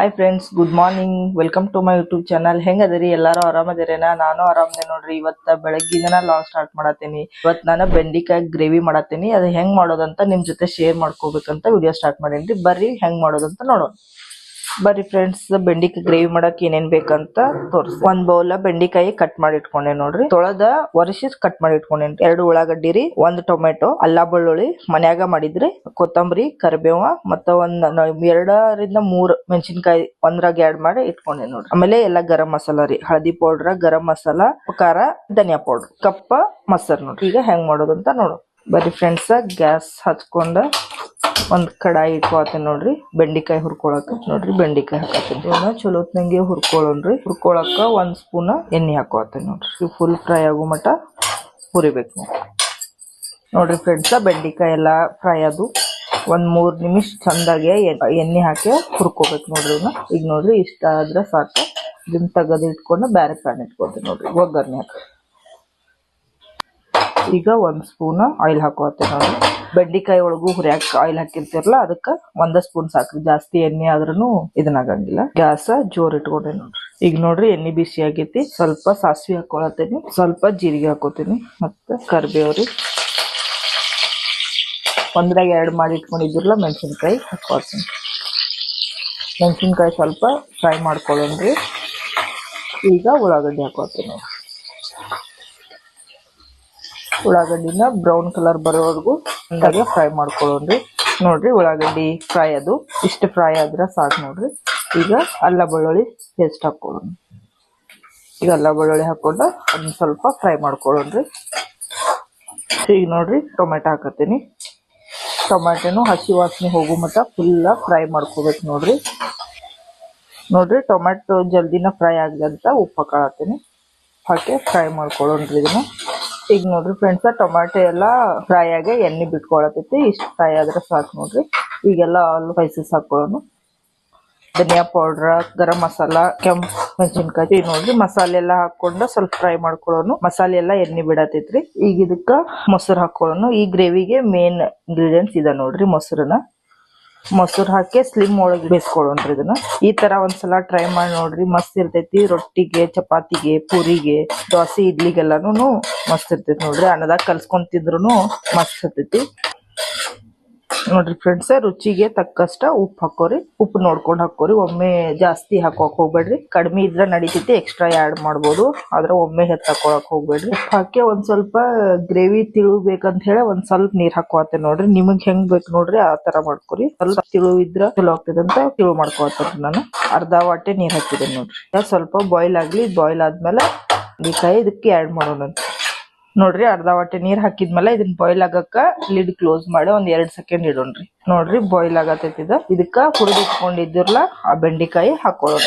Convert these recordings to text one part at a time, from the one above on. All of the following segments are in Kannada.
Hi friends good morning welcome to my YouTube channel ಹೆಂಗದರಿ? ಎಲ್ಲಾರು ಆರಾಮದಿರೇನ? ನಾನು ಆರಾಮದೆ ನೋಡ್ರಿ. ಇವತ್ತ ಬೆಳಗ್ಗಿನ ಲಾಗ್ ಸ್ಟಾರ್ಟ್ ಮಾಡತ್ತೀನಿ. ಇವತ್ ನಾನು ಬೆಂಡಿಕಾಯಿ ಗ್ರೇವಿ ಮಾಡತ್ತೀನಿ. ಅದು ಹೆಂಗ್ ಮಾಡೋದಂತ ನಿಮ್ ಜೊತೆ ಶೇರ್ ಮಾಡ್ಕೋಬೇಕಂತ ವಿಡಿಯೋ ಸ್ಟಾರ್ಟ್ ಮಾಡೇನ್ರಿ. ಬರ್ರಿ, ಹೆಂಗ್ ಮಾಡೋದಂತ ನೋಡೋಣ. ಬರ್ರಿ ಫ್ರೆಂಡ್ಸ್ ಬೆಂಡಿಕಾಯಿ ಗ್ರೇವಿ ಮಾಡಕ್ ಏನೇನ್ ಬೇಕಂತ ತೋರ್ಸ್. ಒಂದ್ ಬೌಲ ಬೆಂಡಿಕಾಯಿ ಕಟ್ ಮಾಡಿ ಇಟ್ಕೊಂಡೆ ನೋಡ್ರಿ. ತೊಳೆದ ಒರೆಸಿ ಕಟ್ ಮಾಡಿ ಇಟ್ಕೊಂಡೆ ಎರಡು ಉಳ್ಳಾಗಡ್ಡಿ ರೀ, ಒಂದ್ ಟೊಮೆಟೊ, ಅಲ್ಲ ಬೆಳ್ಳುಳ್ಳಿ ಮನ್ಯಾಗ ಮಾಡಿದ್ರಿ. ಕೊತ್ತಂಬರಿ, ಕರಿಬೇವ ಮತ್ತ ಒಂದ್ ಎರಡರಿಂದ ಮೂರ್ ಮೆಣಸಿನ್ಕಾಯಿ ಒಂದ್ರಾಗ ಎರಡ್ ಮಾಡಿ ಇಟ್ಕೊಂಡೆ ನೋಡ್ರಿ. ಆಮೇಲೆ ಎಲ್ಲಾ ಗರಂ ಮಸಾಲ ರೀ, ಹಳದಿ ಪೌಡ್ರ ಗರಂ ಮಸಾಲಾ, ಖಾರ, ಧನಿಯಾ ಪೌಡ್ರ್ ಕಪ್ಪ, ಮೊಸರು ನೋಡ್ರಿ. ಈಗ ಹೆಂಗ್ ಮಾಡೋದಂತ ನೋಡು ಬರೀ ಫ್ರೆಂಡ್ಸ್ ಗ್ಯಾಸ್ ಹಚ್ಕೊಂಡ ಒಂದ್ ಕಡಾಯಿ ಇಟ್ಕೊತೀನಿ ನೋಡ್ರಿ, ಬೆಂಡಿಕಾಯಿ ಹುರ್ಕೊಳಕ್ಕೆ ನೋಡ್ರಿ, ಬೆಂಡಿಕಾಯಿ ಹಾಕತ್ತೀನಿ. ಇವನ್ನ ಚಲೋತ್ನಂಗೆ ಹುರ್ಕೊಳ್ಳೋಣ್ರಿ ಹುರ್ಕೊಳಕ್ಕೆ ಒಂದು ಸ್ಪೂನ್ ಎಣ್ಣೆ ಹಾಕೋತೀನಿ ನೋಡ್ರಿ. ಫುಲ್ ಫ್ರೈ ಆಗೋ ಮಟ ಹುರಿಬೇಕು ನೋಡ್ರಿ. ನೋಡ್ರಿ ಫ್ರೆಂಡ್ಸ್ ಬೆಂಡಿಕಾಯಿ ಎಲ್ಲ ಫ್ರೈ ಅದು ಒಂದ್ ಮೂರ್ ನಿಮಿಷ ಚಂದಾಗೆ ಎಣ್ಣೆ ಹಾಕಿ ಹುರ್ಕೋಬೇಕು ನೋಡ್ರಿ ಇವನ್ನ ಈಗ ನೋಡ್ರಿ ಇಷ್ಟ ಆದ್ರೆ ಸಾಕು. ಇದನ್ನ ತೆಗೆದು ಇಟ್ಕೊಂಡು ಬ್ಯಾರೆ ಪ್ಯಾನ್ ಇಟ್ಕೊತೀನಿ ನೋಡ್ರಿ. ಒಗ್ಗರಣೆ ಹಾಕಿ ಈಗ ಒಂದು ಸ್ಪೂನ್ ಆಯಿಲ್ ಹಾಕೋತೀನಿ ನಾವು. ಬೆಂಡೆಕಾಯಿ ಒಳಗು ಹುರಿಯಾಕ ಆಯಿಲ್ ಹಾಕಿರ್ತಿರಲ್ಲ, ಅದಕ್ಕೆ ಒಂದ ಸ್ಪೂನ್ ಸಾಕ್ರಿ ಜಾಸ್ತಿ ಎಣ್ಣೆ ಆದ್ರೂ ಇದನ್ನಾಗಂಗಿಲ್ಲ ಗ್ಯಾಸ್ ಜೋರ್ ಇಟ್ಕೊಂಡೆ ನೋಡ್ರಿ. ಈಗ ನೋಡ್ರಿ ಎಣ್ಣೆ ಬಿಸಿ ಆಗೈತಿ. ಸ್ವಲ್ಪ ಸಾಸಿವೆ ಹಾಕೊಳತೀನಿ ಸ್ವಲ್ಪ ಜೀರಿಗೆ ಹಾಕೋತೀನಿ. ಮತ್ತೆ ಕರಿಬೇವ್ರಿ. ಒಂದ್ರಾಗ ಎರಡು ಮಾಡಿ ಇಟ್ಕೊಂಡಿದ್ರಲ್ಲ ಮೆಣಸಿನ್ಕಾಯಿ ಹಾಕೋತೀನಿ ಮೆಣಸಿನ್ಕಾಯಿ ಸ್ವಲ್ಪ ಫ್ರೈ ಮಾಡ್ಕೊಳ್ಳೋಣ್ರಿ. ಈಗ ಉಳ್ಳಾಗಡ್ಡಿ ಹಾಕೋತೀನಿ ಉಳ್ಳಾಗಡ್ಡಿನ ಬ್ರೌನ್ ಕಲರ್ ಬರೋವರೆಗೂ ಹಂಗಾಗಿ ಫ್ರೈ ಮಾಡ್ಕೊಳ್ಳೋಣ್ರಿ. ನೋಡ್ರಿ ಉಳ್ಳಾಗಡ್ಡಿ ಫ್ರೈ ಅದು. ಇಷ್ಟು ಫ್ರೈ ಆದ್ರೆ ಸಾಕು ನೋಡ್ರಿ. ಈಗ ಅಲ್ಲ ಬೆಳ್ಳುಳ್ಳಿ ಪೇಸ್ಟ್ ಹಾಕೊಳ್ಳೋಣ ಈಗ ಅಲ್ಲ ಬೆಳ್ಳುಳ್ಳಿ ಹಾಕೊಂಡು ಅದನ್ನ ಸ್ವಲ್ಪ ಫ್ರೈ ಮಾಡ್ಕೊಳ್ಳೋಣ್ರಿ. ಈಗ ನೋಡ್ರಿ ಟೊಮೆಟೊ ಹಾಕತ್ತೀನಿ. ಟೊಮೆಟೊನು ಹಸಿ ವಾಸನೆ ಹೋಗೋ ಮಟ್ಟ ಫುಲ್ಲ ಫ್ರೈ ಮಾಡ್ಕೋಬೇಕು ನೋಡ್ರಿ. ನೋಡ್ರಿ ಟೊಮೆಟೊ ಜಲ್ದಿನ ಫ್ರೈ ಆಗ್ಲಿ ಅಂತ ಉಪ್ಪು ಕಾಳತ್ತೀನಿ ಹಾಕಿ ಫ್ರೈ ಮಾಡ್ಕೊಳ್ಳೋಣ್ರಿ ಇದನ್ನ. ಈಗ ನೋಡ್ರಿ ಫ್ರೆಂಡ್ಸ್ ಟೊಮ್ಯಾಟೊ ಎಲ್ಲ ಫ್ರೈ ಆಗಿ ಎಣ್ಣೆ ಬಿಟ್ಕೊಳತೈತಿ ಇಷ್ಟು ಫ್ರೈ ಆದ್ರೆ ಸಾಕು ನೋಡ್ರಿ. ಈಗೆಲ್ಲ ಆಲ್ ಸ್ಪೈಸಸ್ ಹಾಕೊಳ್ಳೋಣ ಧನಿಯಾ ಪೌಡ್ರ ಗರಂ ಮಸಾಲ, ಕೆಂಪ್ ಮೆಣಸಿನ್ಕಾಯಿ ನೋಡ್ರಿ ಮಸಾಲೆ ಎಲ್ಲ ಹಾಕೊಂಡು ಸ್ವಲ್ಪ ಫ್ರೈ ಮಾಡ್ಕೊಳ್ಳೋಣ ಮಸಾಲೆ ಎಲ್ಲ ಎಣ್ಣೆ ಬಿಡತೈತ್ರಿ ಈಗ ಇದಕ್ಕ ಮೊಸರು ಹಾಕೊಳ್ಳೋಣ ಈ ಗ್ರೇವಿಗೆ ಮೇನ್ ಇಂಗ್ರೀಡಿಯೆಂಟ್ಸ್ ಇದೆ ನೋಡ್ರಿ ಮೊಸರನ್ನ. ಮೊಸರು ಹಾಕಿ ಸ್ಲಿಮ್ ಒಳಗೆ ಬೇಯಿಸ್ಕೊಳ್ಳೋಣ್ರಿ ಇದನ್ನ. ಈ ತರ ಒಂದ್ಸಲ ಟ್ರೈ ಮಾಡಿ ನೋಡ್ರಿ, ಮಸ್ತ್ ಇರ್ತೈತಿ. ರೊಟ್ಟಿಗೆ, ಚಪಾತಿಗೆ, ಪೂರಿಗೆ, ದೋಸೆ ಇಡ್ಲಿಗೆಲ್ಲಾನು ಮಸ್ತ್ ಇರ್ತೈತಿ ನೋಡ್ರಿ. ಅನ್ನದಾಗ ಕಲ್ಸ್ಕೊಂತಿದ್ರು ಮಸ್ತ್ ಇರ್ತೈತಿ. ನೋಡ್ರಿ ಫ್ರೆಂಡ್ಸ್ ರುಚಿಗೆ ತಕ್ಕಷ್ಟ ಉಪ್ಪು ಹಾಕೋರಿ. ಉಪ್ಪು ನೋಡ್ಕೊಂಡು ಹಾಕೋರಿ. ಒಮ್ಮೆ ಜಾಸ್ತಿ ಹಾಕೋಕ್ ಹೋಗ್ಬೇಡ್ರಿ. ಕಡಿಮೆ ಇದ್ರೆ ನಡೀತೈತಿ ಎಕ್ಸ್ಟ್ರಾ ಆ್ಯಡ್ ಮಾಡ್ಬೋದು. ಆದ್ರೆ ಒಮ್ಮೆ ಹಾಕೊಳಕ್ ಹೋಗ್ಬೇಡ್ರಿ. ಉಪ್ಪು ಹಾಕಿ ಒಂದ್ ಸ್ವಲ್ಪ ಗ್ರೇವಿ ತಿಳುಬೇಕಂತ ಹೇಳಿ ಒಂದ್ ಸ್ವಲ್ಪ ನೀರ್ ಹಾಕೋತೆ ನೋಡ್ರಿ. ನಿಮಗ್ ಹೆಂಗ್ ಬೇಕು ನೋಡ್ರಿ, ಆ ತರ ಮಾಡ್ಕೊರಿ. ಸ್ವಲ್ಪ ತಿಳು ಇದ್ರ ಚಲೋ ಆಗ್ತದೆ ಅಂತ ತಿಳು ಮಾಡ್ಕೋತೀನಿ ನಾನು. ಅರ್ಧ ವಾಟೆ ನೀರ್ ಹಾಕಿದೆ ನೋಡ್ರಿ. ಸ್ವಲ್ಪ ಬಾಯ್ಲ್ ಆಗ್ಲಿ ಬಾಯ್ಲ್ ಆದ್ಮೇಲೆ ಈ ಕಾಯಿ ಇದಕ್ಕೆ ಆ್ಯಡ್ ಮಾಡೋಣ ನೋಡ್ರಿ ಅರ್ಧ ವಾಟೆ ನೀರ್ ಹಾಕಿದ್ಮೇಲೆ ಇದನ್ನ ಬಾಯ್ಲ್ ಆಗಕ್ಕ ಲಿಡ್ ಕ್ಲೋಸ್ ಮಾಡಿ ಒಂದ್ ಎರಡ್ ಸೆಕೆಂಡ್ ಇಡೋಣ್ರಿ. ನೋಡ್ರಿ ಬಾಯ್ಲ್ ಆಗತೈತಿ ಇದು. ಇದಕ್ಕ ಹುರಿದಿಟ್ಕೊಂಡಿದ್ದಿರ್ಲ ಆ ಬೆಂಡಿಕಾಯಿ ಹಾಕೊಳ್ಳೋಣ.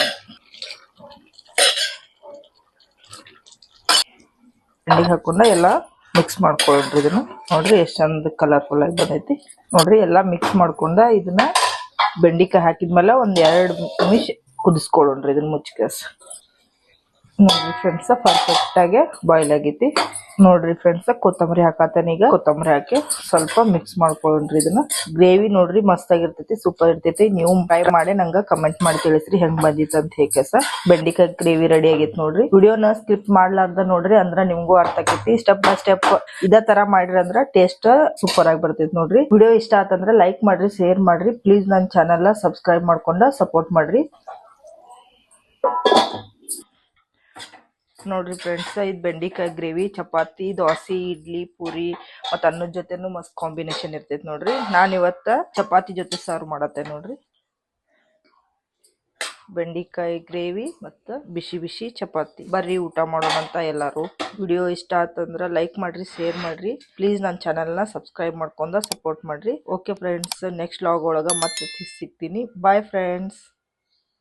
ಬೆಂಡಿ ಹಾಕೊಂಡ ಎಲ್ಲ ಮಿಕ್ಸ್ ಮಾಡ್ಕೊಳ್ಳೋಣ್ರಿ ಇದನ್ನ. ನೋಡ್ರಿ ಎಷ್ಟ್ ಚಂದ ಕಲರ್ಫುಲ್ ಆಗಿ ಬಂದೈತಿ. ನೋಡ್ರಿ ಎಲ್ಲಾ ಮಿಕ್ಸ್ ಮಾಡ್ಕೊಂಡ ಇದನ್ನ ಬೆಂಡಿಕಾಯಿ ಹಾಕಿದ್ಮೇಲೆ ಒಂದ್ ಎರಡ್ ನಿಮಿಷ ಕುದಿಸ್ಕೊಳ್ಳೋಣ್ರಿ ಇದನ್ನ ಮುಚ್ಚಿಕಾಸ್ ನೋಡ್ರಿ ಫ್ರೆಂಡ್ಸ್ ಪರ್ಫೆಕ್ಟ್ ಆಗಿ ಬಾಯ್ಲ್ ಆಗೈತಿ. ನೋಡ್ರಿ ಫ್ರೆಂಡ್ಸ್ ಕೊತ್ತಂಬರಿ ಈಗ. ಕೊತ್ತಂಬರಿ ಹಾಕಿ ಸ್ವಲ್ಪ ಮಿಕ್ಸ್ ಮಾಡ್ಕೊಳ್ರಿ ಇದನ್ನ. ಗ್ರೇವಿ ನೋಡ್ರಿ ಮಸ್ತ್ ಆಗಿರ್ತೈತಿ ಸೂಪರ್ ಇರ್ತೈತಿ. ನೀವು ಟ್ರೈ ಮಾಡಿ ನಂಗ ಕಮೆಂಟ್ ಮಾಡಿ ತಿಳಿಸ್ರಿ ಹೆಂಗ್ ಬಂದಿತ್ತು ಅಂತ ಹೇಗೆ ಸರ್ ಬೆಂಡಿಕಾಯಿ ಗ್ರೇವಿ ರೆಡಿ ಆಗೈತಿ ನೋಡ್ರಿ. ವಿಡಿಯೋನ ಸ್ಕಿಪ್ ಮಾಡ್ಲಾರ್ದ ನೋಡ್ರಿ, ಅಂದ್ರ ನಿಮ್ಗೂ ಅರ್ಥ ಆಕೈತಿ ಸ್ಟೆಪ್ ಬೈ ಸ್ಟೆಪ್ ಇದೇ ತರ ಮಾಡ್ರಿ ಅಂದ್ರ ಟೇಸ್ಟ್ ಸೂಪರ್ ಆಗಿ ಬರ್ತೈತಿ ನೋಡ್ರಿ. ವಿಡಿಯೋ ಇಷ್ಟ ಆತಂದ್ರ ಲೈಕ್ ಮಾಡ್ರಿ ಶೇರ್ ಮಾಡ್ರಿ. ಪ್ಲೀಸ್ ನನ್ನ ಚಾನೆಲ್ ಸಬ್ಸ್ಕ್ರೈಬ್ ಮಾಡ್ಕೊಂಡ ಸಪೋರ್ಟ್ ಮಾಡ್ರಿ. ನೋಡ್ರಿ ಫ್ರೆಂಡ್ಸ್ ಇದು ಬೆಂಡಿಕಾಯಿ ಗ್ರೇವಿ, ಚಪಾತಿ, ದೋಸೆ, ಇಡ್ಲಿ, ಪೂರಿ ಮತ್ತು ಅನ್ನದ ಜೊತೆನೂ ಮಸ್ತ್ ಕಾಂಬಿನೇಷನ್ ಇರ್ತೈತೆ ನೋಡ್ರಿ. ನಾನು ಇವತ್ತು ಚಪಾತಿ ಜೊತೆ ಸರ್ವ್ ಮಾಡತ್ತೆ ನೋಡ್ರಿ. ಬೆಂಡಿಕಾಯಿ ಗ್ರೇವಿ ಮತ್ತು ಬಿಸಿ ಬಿಸಿ ಚಪಾತಿ. ಬರ್ರಿ ಊಟ ಮಾಡೋಣ ಅಂತ ಎಲ್ಲರೂ. ವಿಡಿಯೋ ಇಷ್ಟ ಆತಂದ್ರೆ ಲೈಕ್ ಮಾಡಿರಿ ಶೇರ್ ಮಾಡಿರಿ. ಪ್ಲೀಸ್ ನನ್ನ ಚಾನಲ್ನ ಸಬ್ಸ್ಕ್ರೈಬ್ ಮಾಡ್ಕೊಂಡ ಸಪೋರ್ಟ್ ಮಾಡಿರಿ. ಓಕೆ ಫ್ರೆಂಡ್ಸ್ ನೆಕ್ಸ್ಟ್ ಲಾಗ್ ಒಳಗೆ ಮತ್ತೆ ಸಿಗ್ತೀನಿ. Bye friends